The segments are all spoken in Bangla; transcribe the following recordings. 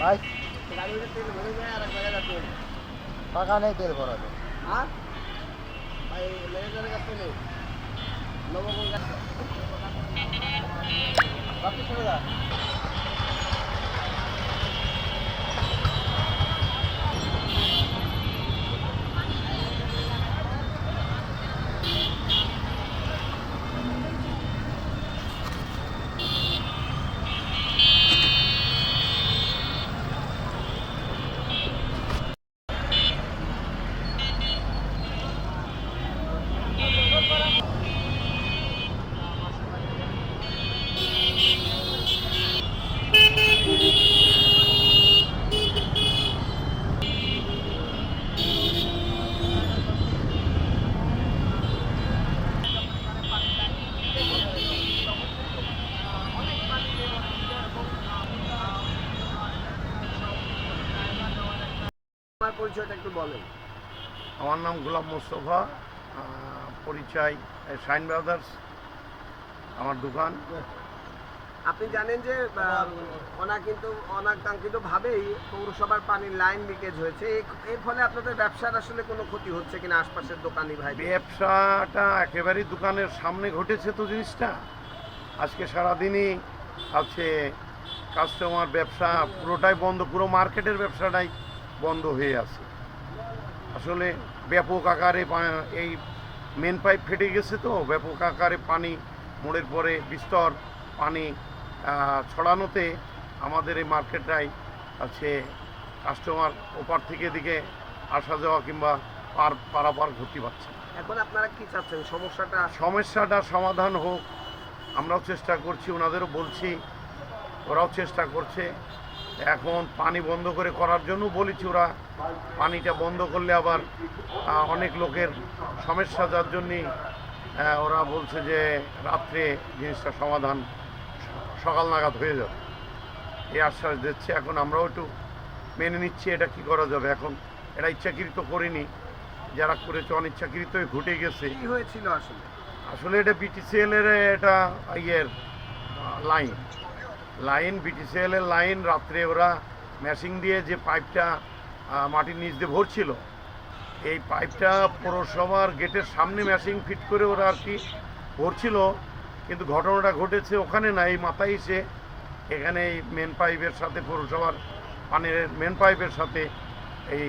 ভাই? টাকা নেই তেল ভরাবে আর আমার পরিচয়টা একটু বলেন। আমার নাম গোলাম মোস্তফা পরিচয় শাইন ব্রাদার্স আমার দোকান। আপনি জানেন যে অনা কিন্তু অনাকাঙ্ক্ষিত ভাবেই পৌরসভার পানির লাইন লিকেজ হয়েছে। এর ফলে আপনাদের ব্যবসার আসলে কোনো ক্ষতি হচ্ছে কিনা আশপাশের দোকানি ভাই ব্যবসাটা একেবারেই দোকানের সামনে ঘটেছে তো জিনিসটা। আজকে সারাদিনই আছে কাস্টমার ব্যবসা পুরোটাই বন্ধ পুরো মার্কেটের ব্যবসাটাই বন্ধ হয়ে আছে। আসলে ব্যাপক আকারে এই মেন পাইপ ফেটে গেছে তো ব্যাপক আকারে পানি মোড়ের পরে বিস্তর পানি ছড়ানোতে আমাদের এই মার্কেটটাই আছে কাস্টমার ওপার থেকে এদিকে আসা যাওয়া কিংবা পার পারাপার ঘটি পাচ্ছে এখন আপনারা কি চাচ্ছেন? সমস্যাটা সমস্যাটা সমাধান হোক আমরাও চেষ্টা করছি ওনাদেরও বলছি ওরাও চেষ্টা করছে। এখন পানি বন্ধ করে করার জন্য বলেছি ওরা পানিটা বন্ধ করলে আবার অনেক লোকের সমস্যা যার জন্যে ওরা বলছে যে রাত্রে জিনিসটা সমাধান সকাল নাগাদ হয়ে যাবে। এই আশ্বাস দিচ্ছে। এখন আমরাও একটু মেনে নিচ্ছি এটা কি করা যাবে। এখন এটা ইচ্ছাকৃত করিনি। যারা করেছে অনিচ্ছাকৃতই ঘটে গেছে। কি হয়েছিল আসলে? আসলে এটা বিটিসিএল এর এটা ইয়ের লাইন লাইন বিটিসিএল এর লাইন রাত্রে ওরা ম্যাশিং দিয়ে যে পাইপটা মাটির নিচ দিয়ে ভরছিল এই পাইপটা পৌরসভার গেটের সামনে ম্যাশিং ফিট করে ওরা আর কি ভরছিল কিন্তু ঘটনাটা ঘটেছে ওখানে না এই মাথায় এসে এখানে এই মেন পাইপের সাথে পৌরসভার পানির মেন পাইপের সাথে এই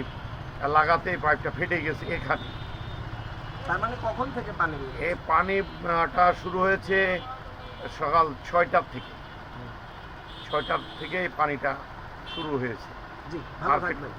লাগাতে এই পাইপটা ফেটে গেছে এখানে। তার মানে কখন থেকে পানি এই পানিটা শুরু হয়েছে সকাল ছয়টার থেকে। ছয়টার থেকে পানিটা শুরু হয়েছে। জি ভালো থাকবেন।